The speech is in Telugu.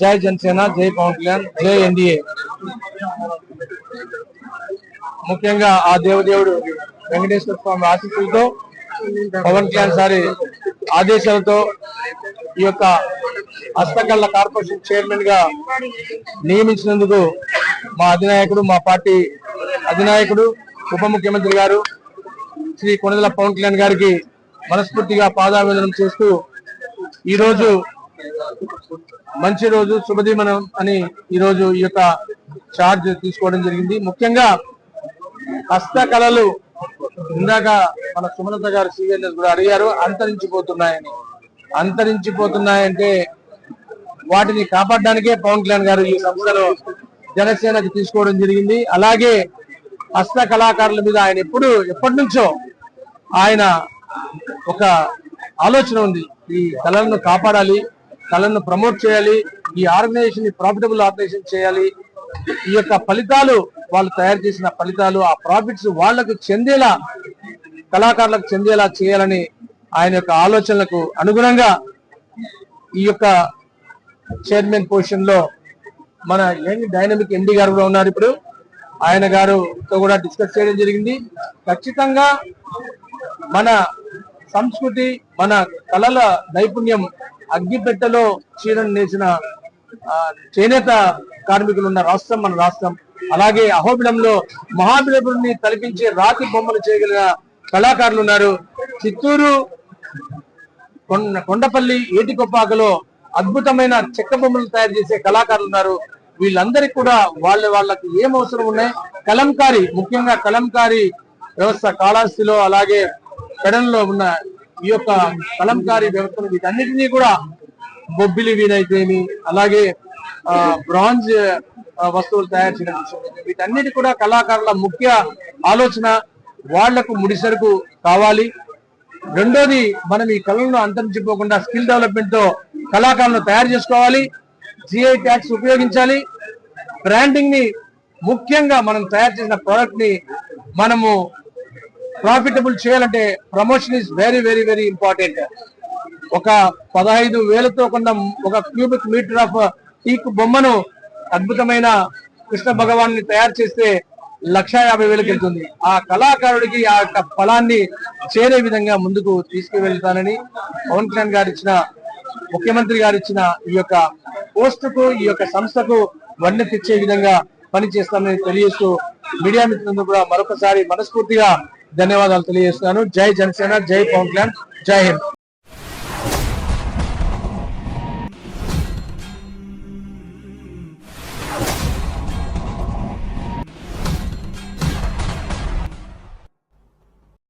జై జనసేన జై పవన్ కళ్యాణ్ జై ఎన్డీఏ. ముఖ్యంగా ఆ దేవదేవుడు వెంకటేశ్వర స్వామి ఆశీస్సులతో పవన్ కళ్యాణ్ సారి ఆదేశాలతో ఈ యొక్క హస్తకళ్ళ కార్పొరేషన్ చైర్మన్గా నియమించినందుకు మా అధినాయకుడు మా పార్టీ అధినాయకుడు ఉప ముఖ్యమంత్రి గారు శ్రీ కొనదల పవన్ కళ్యాణ్ గారికి మనస్ఫూర్తిగా పాదావేదనం చేస్తూ ఈ రోజు మంచి రోజు శుభదీమనం అని ఈ రోజు ఈ యొక్క చార్జ్ తీసుకోవడం జరిగింది. ముఖ్యంగా హస్తకళలు ఇందాక మన సుమలత గారు సీఎన్ఎస్ కూడా అడిగారు అంతరించిపోతున్నాయని. అంతరించిపోతున్నాయంటే వాటిని కాపాడడానికే పవన్ కళ్యాణ్ గారు ఈ సంస్థను జనసేనకు తీసుకోవడం జరిగింది. అలాగే హస్త కళాకారుల మీద ఆయన ఎప్పుడు ఎప్పటి నుంచో ఆయన ఒక ఆలోచన ఉంది. ఈ కళలను కాపాడాలి కళలను ప్రమోట్ చేయాలి ఈ ఆర్గనైజేషన్ని ప్రాఫిటబుల్ ఆర్గనైజేషన్ చేయాలి. ఈ యొక్క ఫలితాలు వాళ్ళు తయారు చేసిన ఫలితాలు ఆ ప్రాఫిట్స్ వాళ్ళకు చెందేలా కళాకారులకు చెందేలా చేయాలని ఆయన యొక్క ఆలోచనలకు అనుగుణంగా ఈ యొక్క చైర్మన్ పొజిషన్లో మన యంగ్ డైనమిక్ ఎండి గారు కూడా ఉన్నారు ఇప్పుడు. ఆయన గారుతో కూడా డిస్కస్ చేయడం జరిగింది. ఖచ్చితంగా మన సంస్కృతి మన కళల నైపుణ్యం అగ్గిపెట్టెలో చీరను నేసిన చేనేత కార్మికులు ఉన్న రాష్ట్రం మన రాష్ట్రం. అలాగే అహోబిలంలో మహాబిలపుడిని తలపించే రాతి బొమ్మలు చేయగలిగిన కళాకారులు ఉన్నారు. చిత్తూరు కొండ- కొండపల్లి ఏటికొప్పాకలో అద్భుతమైన చెక్క బొమ్మలు తయారు చేసే కళాకారులు ఉన్నారు. వీళ్ళందరికీ కూడా వాళ్ళ వాళ్ళకి ఏం అవసరం ఉన్నాయి? కలంకారి ముఖ్యంగా కలంకారి వ్యవస్థ కాళహస్తిలో అలాగే పెడన్లో ఉన్న ఈ యొక్క కలంకారీ వ్యవస్థను వీటన్నిటినీ కూడా బొబ్బిలి వీనైతేమి అలాగే బ్రాంజ్ వస్తువులు తయారు చేయడం వీటన్నిటి కూడా కళాకారుల ముఖ్య ఆలోచన వాళ్ళకు ముడిసరుకు కావాలి. రెండోది మనం ఈ కళలను అంతరించిపోకుండా స్కిల్ డెవలప్మెంట్తో కళాకారులను తయారు చేసుకోవాలి. జిఐ ట్యాక్స్ ఉపయోగించాలి. బ్రాండింగ్ని ముఖ్యంగా మనం తయారు చేసిన ప్రోడక్ట్ని మనము ప్రాఫిటబుల్ చేయాలంటే promotion is very very very important ఒక పదహైదు వేలతో కొన్న ఒక క్యూబిక్ మీటర్ ఆఫ్ టీక్ బొమ్మను అద్భుతమైన కృష్ణ భగవాన్ని తయారు చేస్తే లక్ష యాభై వేలకు వెళ్తుంది. ఆ కళాకారుడికి ఆ యొక్క ఫలాన్ని చేరే విధంగా ముందుకు తీసుకువెళ్తానని పవన్ కళ్యాణ్ గారు ఇచ్చిన ముఖ్యమంత్రి గారు ఇచ్చిన ఈ యొక్క పోస్ట్కు ఈ యొక్క సంస్థకు వన్నె తెచ్చే విధంగా పని చేస్తామని తెలియజేస్తూ మీడియా మిత్రులందరూ కూడా మరొకసారి మనస్ఫూర్తిగా ధన్యవాదాలు తెలియజేస్తున్నాను. జై జనసేన జై పవన్ కళ్యాణ్ జై హింద్.